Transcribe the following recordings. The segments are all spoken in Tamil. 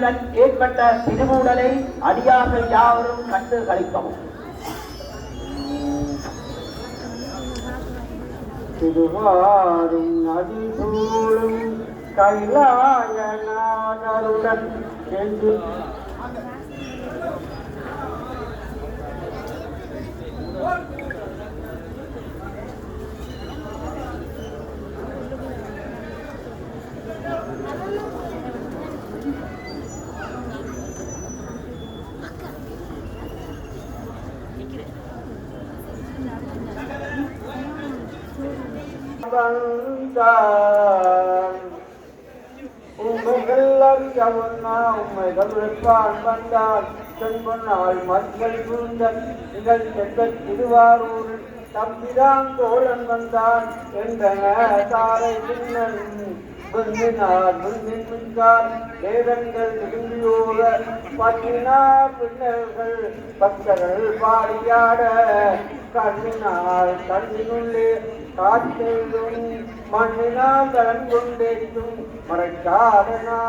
ஏற்பட்டதன் ஏற்பட்ட திருமூடலை அடியார்கள் யாவரும் கண்டு கழிக்கவும் திருவாரும் நதி சூழும் கைலாயநாதருடன் என்று வந்தான். உண்மைகள் அறியவன்னா உண்மைகள் வெப்பான் வந்தான். செம்பொன்னால் மக்கள் சூழ்ந்தன் நிகழ் சென்ற திருவாரூர் தம்பிதான் தோழன் வந்தான். என்றன தாரை பின்னன் விரும்பினார் விரும்பின் மின்கார் வேதங்கள் விரும்பியோக பின்னர்கள் பக்தர்கள் பாடியாட கண்ணினால் கண்ணினுள்ளே காத்தெழுதும் மண்ணினால் கடன் கொண்டேற்றும் மறைக்காதனாரே.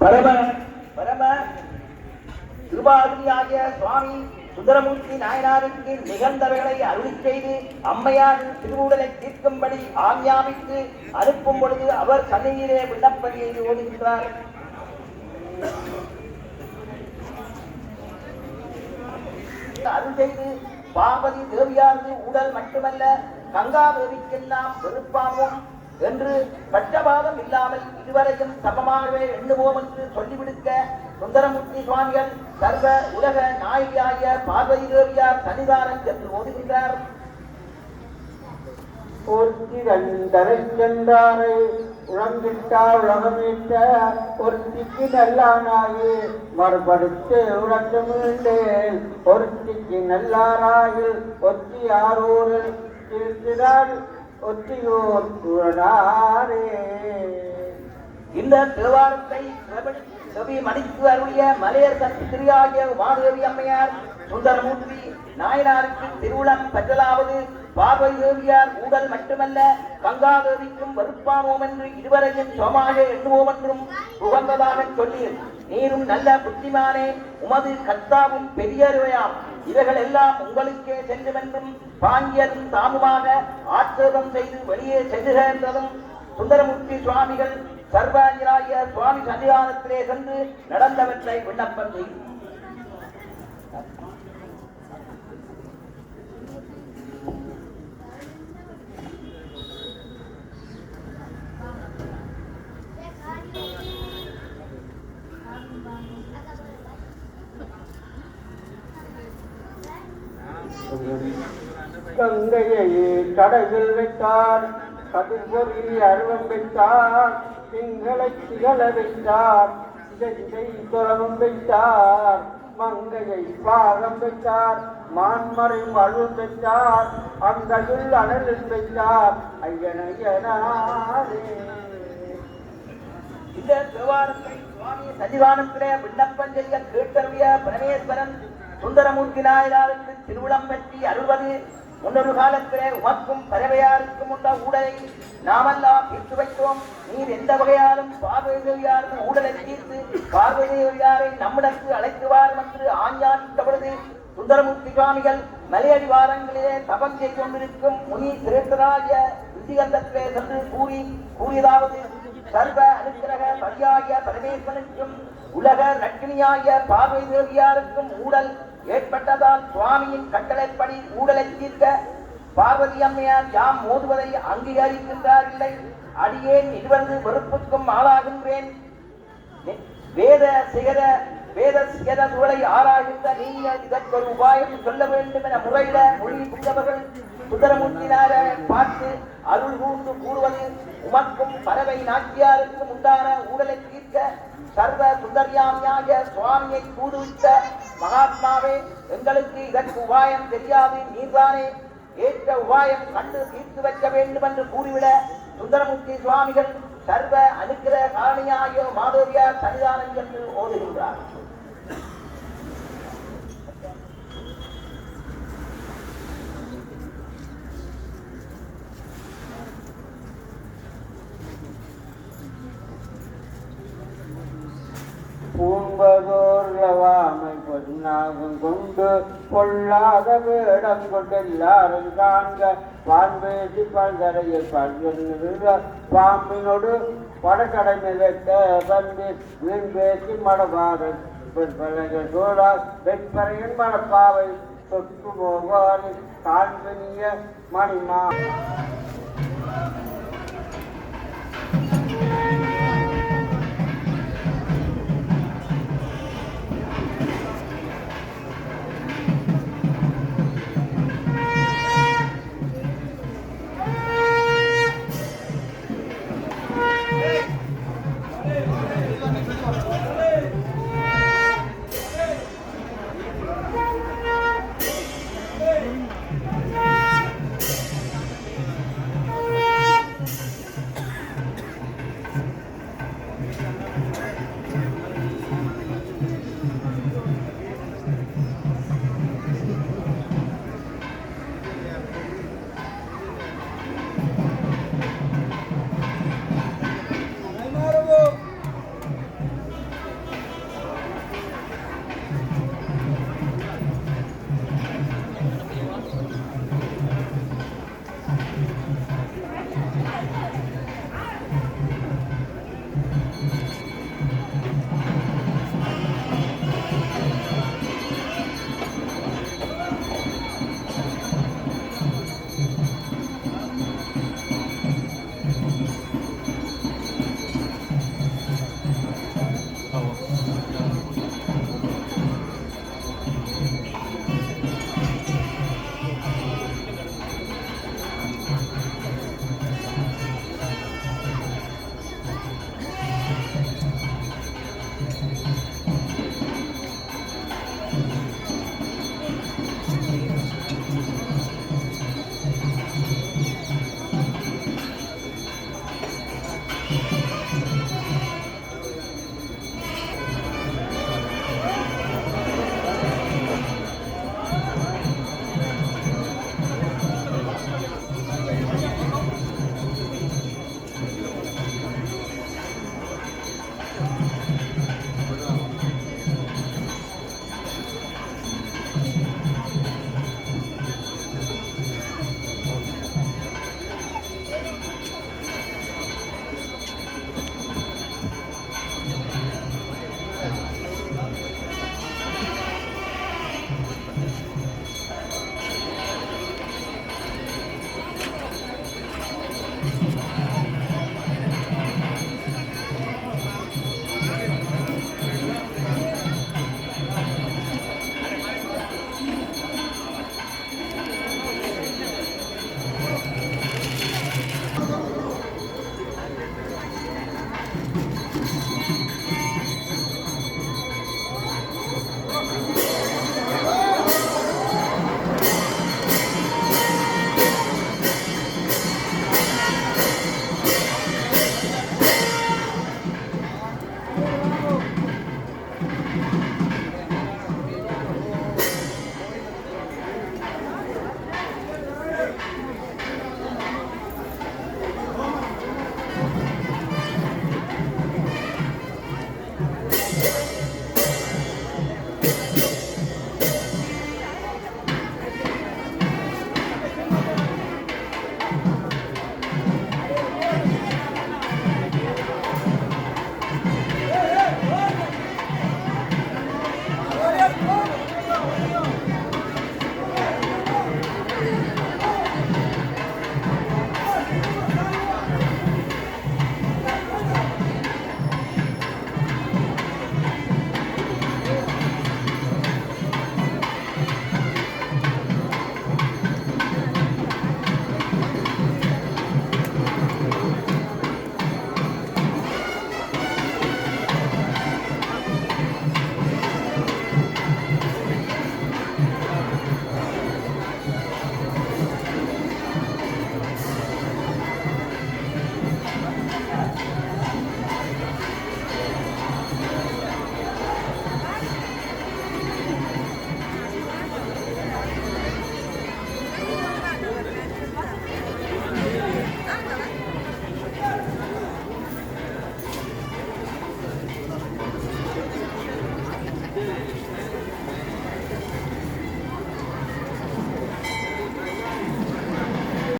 பரம பரம திருவாதிரியாகிய சுவாமி சுந்தரமூர்த்தி நாயனாருக்கு நிகழ்ந்தவைகளை அருளி செய்து அம்மையார் திருவுடலை தீர்க்கும்படி ஆஞ்ஞாபித்து அனுப்பும் பொழுது அவர் சன்னியிலே விண்ணப்பம் செய்து ஓடுகின்றார் அருள் செய்து பார்வதி தேவியாரது உடல் மட்டுமல்ல கங்கா தேவிக்கெல்லாம் வெறுப்பாகும் என்று பட்சபாதம் இல்லாமல் இதுவரையும் சமமாகவே எண்ணுவோம் என்று சொல்லிவிடுக்க சுந்தரமூர்த்தி சுவாமிகள் சர்வ உலக நாயகியாகிய பார்வதி தேவியார் சன்னிதானம் ஓதுகின்றார். ஓடுகின்றார் ஒருத்திரண்டரை சென்றாரை உழந்திட்டா உலகமீட்ட ஒருத்திக்கு நல்லானாயே மறுபடுத்து உழந்து மீண்டேன் ஒருத்திக்கு நல்லாராயில் ஒத்தி ஆரூரில் இருக்கிறார் ஒத்தியோர் குழனாரே இந்த திருவாரத்தை கவி செவி மணிக்கு அருளிய மலையர் சத்திரியாகிய உமாதேவி அம்மையார் சுந்தரமூர்த்தி நாயனாருக்கு திருவிழம் பெற்றலாவது பார்வை தேவியார் ஊடல் மட்டுமல்ல கங்காதேவிக்கும் வெறுப்பானோம் என்று இருவரையும் சமமாக எண்ணுவோம் என்றும் உகந்ததாக சொல்லி நீரும் நல்ல புத்திமானே உமது கர்த்தாவும் பெரியருவையாம். இவைகள் எல்லாம் உங்களுக்கே சென்றுமென்றும் பாங்கியரும் தாமுமாக ஆட்சேபம் செய்து வெளியே செல்லுகின்றதும் சுந்தரமூர்த்தி சுவாமிகள் சர்வாஜராகிய சுவாமி சன்னிதானத்திலே சென்று நடந்தவற்றை விண்ணப்பம் செய்து கங்கையை கடலில் வைத்தார். கதிர்பொறி அருவம் வைத்தார். திங்களை திகழ வைத்தார். செஞ்சை துறவம் வைத்தார். மங்கையை பாகம் வைத்தார். மான்மறை மழும் வைத்தார் அங்கையுள் அனலில் வைத்தார். ஐயனையனாரே. இந்த தேவாரத்தை சுவாமி சன்னிதானத்திலே விண்ணப்பம் செய்ய கேட்டருடைய பரமேஸ்வரன் சுந்தரமூர்த்தி நாயனாருக்கு திருவிழம் பற்றி அருள்வது முன்னொரு காலத்திலே உமக்கும் பறவையாருக்கும் உள்ள ஊடலை நாமெல்லாம் தீர்த்து வைத்தோம். நீர் எந்த வகையாலும் பார்வையாரும் ஊடலை தீர்த்து பார்வையாரை நம்மிடத்து அழைத்து வாரும் என்று ஆஞ்ஞானித்த பொழுது சுந்தரமூர்த்தி சுவாமிகள் மலையடி வாரங்களிலே தபம் செய்து கொண்டிருக்கும் முனி திரேட்டராகிய வித்திகந்தத்திலே சென்று கூறி கூறியதாவது சர்வ அனுக்கிரக பரியாய பரமேஸ்வனுக்கும் உலக ரக்னியாய பார்வை தேவியாருக்கும் ஊடல் ஏற்பட்டதால் சுவாமியின் கட்டளைப்படி ஊழலை தீர்க்க பார்வதி அம்மையார் யாம் மோதுவதை அங்கீகரிக்கின்றார் இல்லை அடியேன் இருவரது வெறுப்புக்கும் ஆளாகின்றேன். வேத சிகர வேத சிகர சூழலை ஆராய்கின்ற நீங்கள் இதற்கு ஒரு உபாயம் சொல்ல வேண்டும் என முறையிட மொழி புத்தவர்கள் சுந்தரமூர்த்தினார பார்த்து அருள் கூர்ந்து கூறுவது உமக்கும் பறவை நாட்டியாருக்கும் உண்டான ஊழலை தீர்க்க சர்வ சுந்தரியாமியாக சுவாமியை கூடுவித்த மகாத்மாவே எங்களுக்கு இதற்கு உபாயம் தெரியாது நீர்தானே? ஏற்ற உபாயம் கண்டு தீர்த்து வைக்க வேண்டும் என்று கூறிவிட சுந்தரமூர்த்தி சுவாமிகள் சர்வ அனுக்கிற காரணியாகிய மாதவியார் சன்னிதானம் என்று ஓதுகின்றார் பொன்னாகம் கொண்டு பொல்லாத வேடம் கொண்டெல்லாரும் காண்க. வான்பேசி பல்தரையில் பல்கென்று பாம்பினோடு வடகடை மிதக்க வந்து வீண் பேசி மடபாரன் பல்கலைகள் சோழா வெப்பரையின் மடப்பாவை தொட்டு போவாரி காண்பனிய மணிமா